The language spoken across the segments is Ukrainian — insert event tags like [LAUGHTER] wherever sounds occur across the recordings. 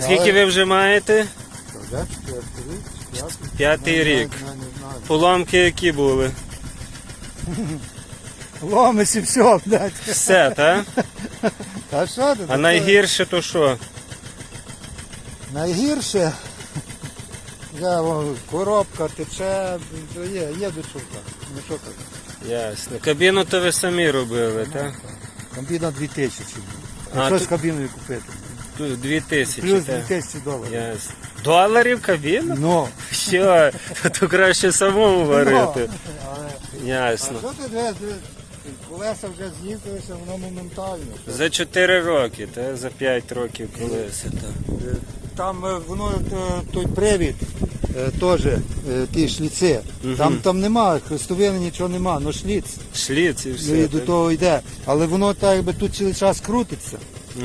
Скільки ви вже маєте? Вже четвертий рік, п'ятий. П'ятий рік. Поломки які були? Ломись і все, блядь. Все, так? Та що ти? А найгірше то що? Найгірше. Я, вон, коробка тече, є, є до чорта. Ну що так? Ясно. Кабіну то ви самі робили, так? Комбіна 2000. А, А що ти- з кабіною купити? Дві тисячі. Плюс так. 2000 доларів. Ясно. Доларів кабіну? Ну, Що? То краще самому варити. Ну, але- а що ти дивись, колеса вже з'їздилися, воно моментально. За 4 роки, та? за 5 років колеса. Так. Е, Там е, воно е, той привід е, теж е, ті шліци. Там там нема, хрестовини нічого нема, ну шліц Шліц і і все. до того йде. Але воно так якби тут цілий час крутиться,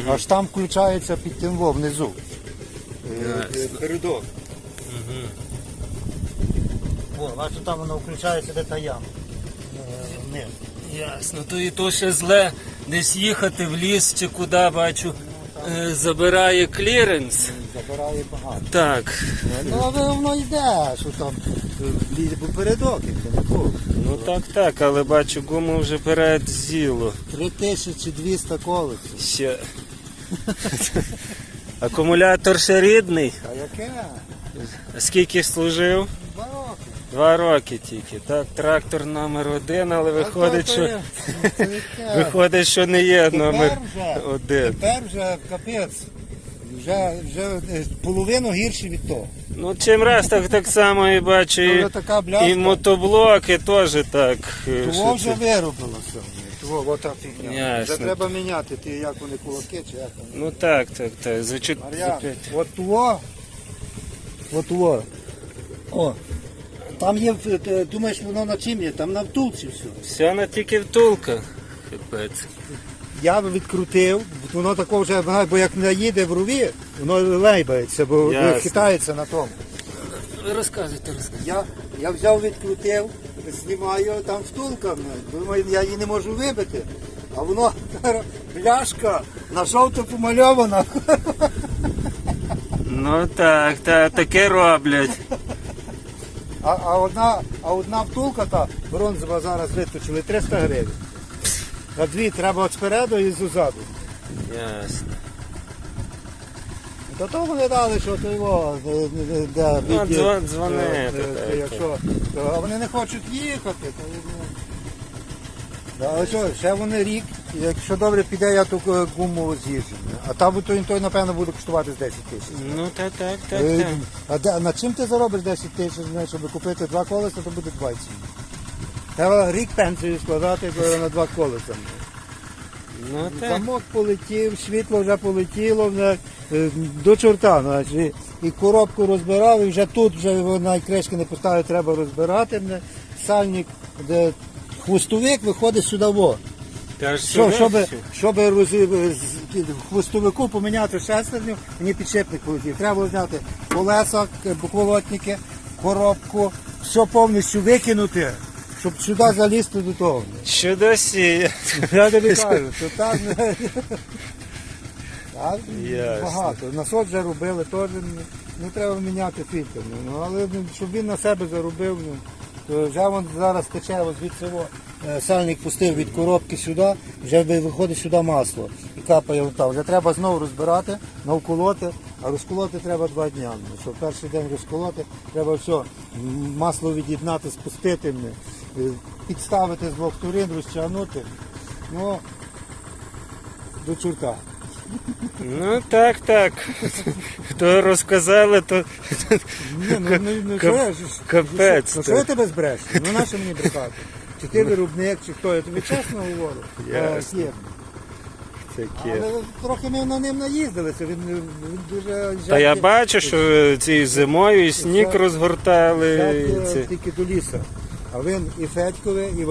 аж там включається під тим во, внизу. Е, е, Передок. О, бачу, там воно включається де та яма. Е, Вниз. Ясно, то і то ще зле десь їхати в ліс чи куди бачу. е, Забирає кліренс. Забирає багато. Так. Ну, але воно йде, що там е, лізе попередок, як не. Ну так, так, але бачу, гуму вже перед зіло. 3200 колесів. Ще. Акумулятор ще рідний. А яке? А скільки служив? Два роки. Два роки тільки. Так, трактор номер один, але виходить, що [LAUGHS] виходить, що не є номер вже, один. тепер вже капець. Вже, вже е, половину гірше від того. Ну чим раз так, так само і бачу. І, така бляшка. і мотоблоки теж так. е, Того вже це- виробилося. Того, от та фігня. Вже треба міняти, ті, як вони кулаки чи як вони. Ну так, так, так. За, чот- Мар'ян, от того, от того. О, там є, е, ти думаєш, воно на чим є? Там на втулці все. Все на тільки втулка. Я відкрутив, воно тако вже, бо як не їде в руві, воно лейбається, бо Ясно. хитається на тому. Розказуйте, розказуйте. Я, я взяв, відкрутив, знімаю там втулка, думаю, я її не можу вибити. А воно [LAUGHS] бляшка на жовто помальована. [LAUGHS] Ну так, так, таке роблять. А, а, одна, а одна втулка та бронзова зараз виточили 300 гривень. А дві треба от спереду і ззаду. Ясно. Та то вони дали, що то його, де, де, де, Ну, відділ, дзвон- дзвонити, е, е, якщо, то, а вони не хочуть їхати. То, ну. Да, але що, ще вони рік, якщо добре піде, я ту е, гуму з'їжджу. А там той, той, напевно, буде коштувати з 10 тисяч. Ну так, так, так, Е, так. А, де- на чим ти заробиш 10 тисяч, знаєш, щоб купити два колеса, то буде 20. Треба рік пенсію складати е, на два колеса. Ну. Замок полетів, світло вже полетіло, вже, е, до чорта. Значить, і, і коробку розбирав, і вже тут вже навіть кришки не поставив, треба розбирати. Сальник, де хвостовик виходить сюди. Во. Та Що, щоб, щоб роз, хвостовику поміняти шестерню, мені підшипник полетів. Треба зняти колеса, к- коробку, все повністю викинути, щоб сюди залізти до того. Що досі? Я тобі кажу, що [LAUGHS] Ясно. багато. Насос вже робили, теж не, треба міняти фільтр. Ну, але ну, щоб він на себе заробив, ну, то вже вон зараз тече ось звідси во, е, сальник пустив від коробки сюди, вже виходить сюди масло і капає там. Вже треба знову розбирати, навколоти, а розколоти треба два дні. Ну, Щоб перший день розколоти, треба все, масло від'єднати, спустити, підставити з двох сторін, розтягнути. Ну, до чорта. Ну так, так. То розказали, то Ні, ну, ну, ну що я ж- капець Ну, ти. що я тебе збереш? Ну на що мені брехати? Чи ти виробник, чи хто? Я тобі чесно говорю. Ясно. Е, є. таке. Але трохи ми на ним наїздилися, він, він дуже Та я жаркий. бачу, що ці зимою і сніг розгортали. Жаркий, тільки до ліса. А він і Федькове, і